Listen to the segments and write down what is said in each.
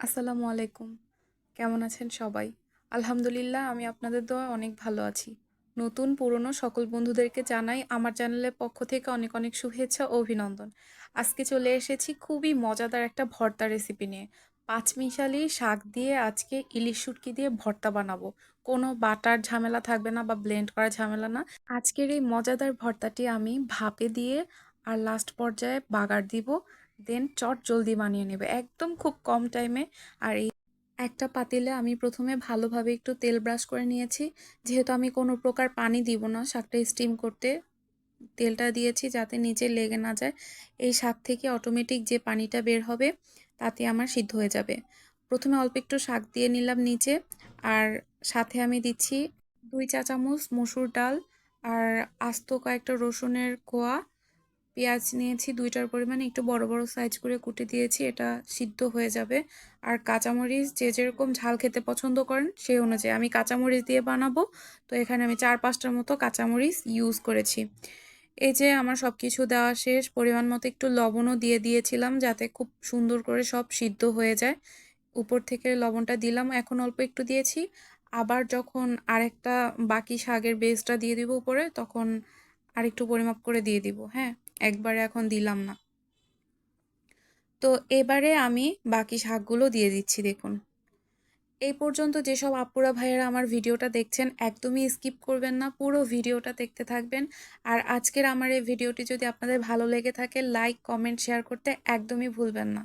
আসসালামু আলাইকুম। কেমন আছেন সবাই? আলহামদুলিল্লাহ, আমি আপনাদের দোয়া অনেক ভালো আছি। নতুন, পুরনো সকল বন্ধুদেরকে জানাই আমার চ্যানেলের পক্ষ থেকে অনেক অনেক শুভেচ্ছা ও অভিনন্দন। আজকে চলে এসেছি খুবই মজাদার একটা ভর্তা রেসিপি নিয়ে। পাঁচমিশালি শাক দিয়ে আজকে ইলিশ শুটকি দিয়ে ভর্তা বানাবো। কোনো বাটার ঝামেলা থাকবে না বা ব্লেন্ড করা ঝামেলা না। আজকের এই মজাদার ভর্তাটি আমি ভাপে দিয়ে আর লাস্ট পর্যায়ে বাগার দিব। দেন চট জলদি বানিয়ে নেবে, একদম খুব কম টাইমে আর এই একটা পাতিলে আমি প্রথমে ভালোভাবে একটু তেল ব্রাশ করে নিয়েছি। যেহেতু আমি কোনো প্রকার পানি দিব না, শাকটা স্টিম করতে তেলটা দিয়েছি যাতে নিচে লেগে না যায়। এই শাক থেকে অটোমেটিক যে পানিটা বের হবে, তাতে আমার সিদ্ধ হয়ে যাবে। প্রথমে অল্প একটু শাক দিয়ে নিলাম নিচে। আর সাথে আমি দিচ্ছি দুই চা চামচ মসুর ডাল আর আস্ত কয়েকটা রসুনের কোয়া। পেঁয়াজ নিয়েছি, দুইটার পরিমাণে একটু বড় বড় সাইজ করে কুটে দিয়েছি, এটা সিদ্ধ হয়ে যাবে। আর কাঁচামরিচ যে যেরকম ঝাল খেতে পছন্দ করেন সেই অনুযায়ী আমি কাঁচামরিচ দিয়ে বানাবো। তো এখানে আমি চার পাঁচটার মতো কাঁচামরিচ ইউজ করেছি। এই যে আমার সব কিছু দেওয়া শেষ, পরিমাণ মতো একটু লবণও দিয়ে দিয়েছিলাম যাতে খুব সুন্দর করে সব সিদ্ধ হয়ে যায়। উপর থেকে লবণটা দিলাম, এখন অল্প একটু দিয়েছি। আবার যখন আরেকটা বাকি শাকের বেসটা দিয়ে দিব উপরে, তখন আরেকটু পরিমাপ করে দিয়ে দিব হ্যাঁ? একবারে এখন দিলাম না। তো এবারে আমি বাকি শাকগুলো দিয়ে দিচ্ছি, দেখুন। এই পর্যন্ত যেসব আপুরা ভাইয়েরা আমার ভিডিওটা দেখছেন, একদমই স্কিপ করবেন না, পুরো ভিডিওটা দেখতে থাকবেন। আর আজকের আমার এই ভিডিওটি যদি আপনাদের ভালো লেগে থাকে, লাইক, কমেন্ট, শেয়ার করতে একদমই ভুলবেন না।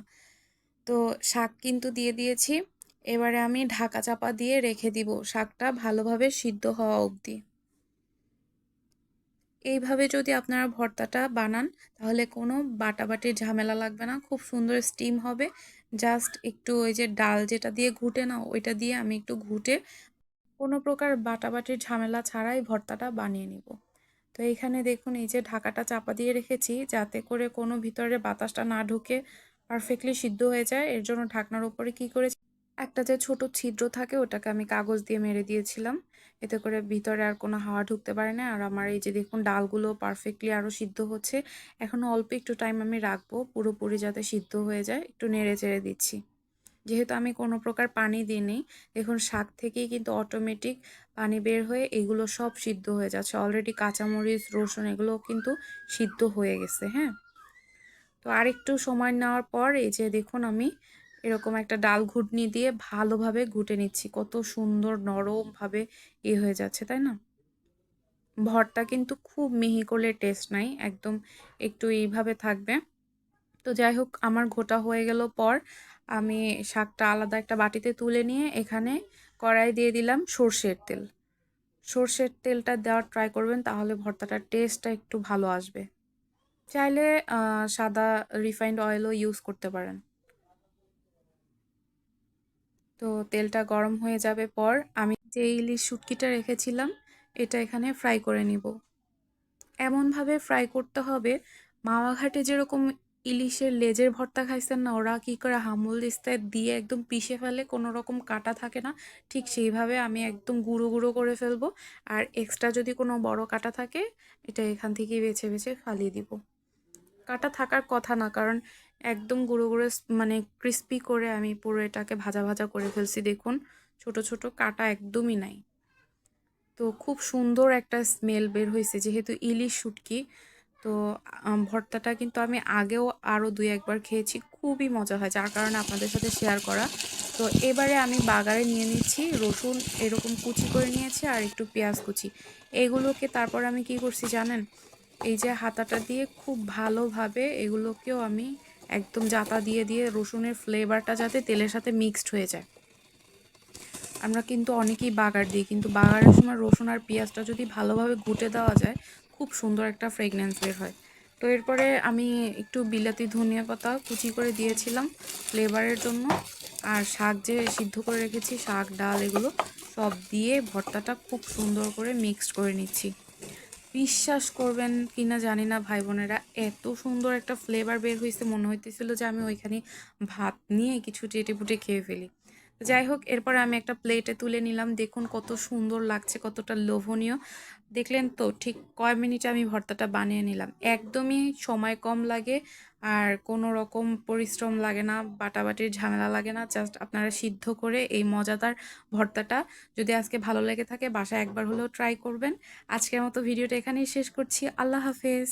তো শাক কিন্তু দিয়ে দিয়েছি, এবারে আমি ঢাকা চাপা দিয়ে রেখে দিব, শাকটা ভালোভাবে সিদ্ধ হওয়া অবধি। এইভাবে যদি আপনারা ভর্তাটা বানান, তাহলে কোনো বাটাবাটির ঝামেলা লাগবে না। খুব সুন্দর স্টিম হবে। জাস্ট একটু ওই যে ডাল যেটা দিয়ে ঘুটে না, ওইটা দিয়ে আমি একটু ঘুটে কোনো প্রকার বাটাবাটির ঝামেলা ছাড়াই ভর্তাটা বানিয়ে নিব। তো এইখানে দেখুন, এই যে ঢাকাটা চাপা দিয়ে রেখেছি, যাতে করে কোনো ভিতরে বাতাসটা না ঢুকে পারফেক্টলি সিদ্ধ হয়ে যায়। এর জন্য ঢাকনার উপরে কি করেছি একটা যে ছোট ছিদ্র থাকে, ওটাকে আমি কাগজ দিয়ে মেরে দিয়েছিলাম। এতে করে ভিতরে আর কোনো হাওয়া ঢুকতে পারে না। আর আমার এই যে দেখুন, ডালগুলো পারফেক্টলি আরও সিদ্ধ হচ্ছে। এখনও অল্প একটু টাইম আমি রাখব, পুরোপুরি যাতে সিদ্ধ হয়ে যায়। একটু নেড়ে চেড়ে দিচ্ছি। যেহেতু আমি কোনো প্রকার পানি দিইনি, দেখুন শাক থেকেই কিন্তু অটোমেটিক পানি বের হয়ে এগুলো সব সিদ্ধ হয়ে যাচ্ছে। অলরেডি কাঁচামরিচ, রসুন এগুলো কিন্তু সিদ্ধ হয়ে গেছে হ্যাঁ? তো আরেকটু সময় নেওয়ার পর এই যে দেখুন আমি এরকম একটা ডাল ঘুটনি দিয়ে ভালোভাবে ঘুটে নিচ্ছি। কত সুন্দর নরমভাবে এ হয়ে যাচ্ছে, তাই না? ভরটা কিন্তু খুব মিহি করলে টেস্ট নাই, একদম একটু এইভাবে থাকবে। তো যাই হোক, আমার ঘোটা হয়ে গেল পর আমি শাকটা আলাদা একটা বাটিতে তুলে নিয়ে এখানে কড়াই দিয়ে দিলাম সর্ষের তেল। সর্ষের তেলটা দেওয়ার ট্রাই করবেন, তাহলে ভর্তাটার টেস্টটা একটু ভালো আসবে। চাইলে সাদা রিফাইন্ড অয়েলও ইউজ করতে পারেন। তো তেলটা গরম হয়ে যাবে পর আমি যে ইলিশ শুটকিটা রেখেছিলাম, এটা এখানে ফ্রাই করে নিব। এমনভাবে ফ্রাই করতে হবে মাওয়াঘাটে যেরকম ইলিশের লেজের ভর্তা খাইছেন না, ওরা কী করে হামুল দিস্তায় দিয়ে একদম পিষে ফেলে, কোনো রকম কাটা থাকে না, ঠিক সেইভাবে আমি একদম গুঁড়ো গুঁড়ো করে ফেলব, আর এক্সট্রা যদি কোনো বড় কাটা থাকে, এটা এখান থেকেই বেছে বেছে ফালিয়ে দিব। কাটা থাকার কথা না, কারণ একদম গুঁড়ো গুঁড়ো মানে ক্রিস্পি করে আমি পুরো এটাকে ভাজা ভাজা করে ফেলছি, দেখুন। ছোট ছোট কাটা একদমই নাই। তো খুব সুন্দর একটা স্মেল বের হয়েছে যেহেতু ইলিশ শুটকি। তো ভর্তাটা কিন্তু আমি আগেও আরও দুই একবার খেয়েছি, খুবই মজা হয়, যার কারণে আপনাদের সাথে শেয়ার করা। তো এবারে আমি বাগারে নিয়ে নিচ্ছি, রসুন এরকম কুচি করে নিয়েছি আর একটু পেঁয়াজ কুচি। এগুলোকে তারপর আমি কি করছি জানেন? এই যে হাতাটা দিয়ে খুব ভালোভাবে এগুলোকেও আমি একদম জাতা দিয়ে দিয়ে রসুনের ফ্লেভারটা যাতে তেলের সাথে মিক্সড হয়ে যায়। আমরা কিন্তু অনেকেই বাগার দিই, কিন্তু বাগারের সময় রসুন আর পেঁয়াজটা যদি ভালোভাবে ঘুটে দেওয়া যায়, খুব সুন্দর একটা ফ্রেগনেন্স বের হয়। তো এরপরে আমি একটু বিলাতি ধনিয়া পাতা কুচি করে দিয়েছিলাম ফ্লেভারের জন্য, আর শাক যে সিদ্ধ করে রেখেছি, শাক, ডাল, এগুলো সব দিয়ে ভর্তাটা খুব সুন্দর করে মিক্সড করে নিচ্ছি। বিশ্বাস করবেন কি না জানি না ভাই বোনেরা এত সুন্দর একটা ফ্লেভার বের হয়েছে মনে হইতেছিল যে আমি ওইখানে ভাত নিয়ে কিছু চেটে পুটে খেয়ে ফেলি। যাই হোক, এরপরে আমি একটা প্লেটে তুলে নিলাম। দেখুন কত সুন্দর লাগছে, কতটা লোভনীয়। দেখলেন তো, ঠিক কয় মিনিটে আমি ভর্তাটা বানিয়ে নিলাম। একদমই সময় কম লাগে আর কোনো রকম পরিশ্রম লাগে না, বাটাবাটির ঝামেলা লাগে না। জাস্ট আপনারা সিদ্ধ করে এই মজাদার ভর্তাটা যদি আজকে ভালো লেগে থাকে, বাসায় একবার হলেও ট্রাই করবেন। আজকের মতো ভিডিওটা এখানেই শেষ করছি। আল্লাহ হাফেজ।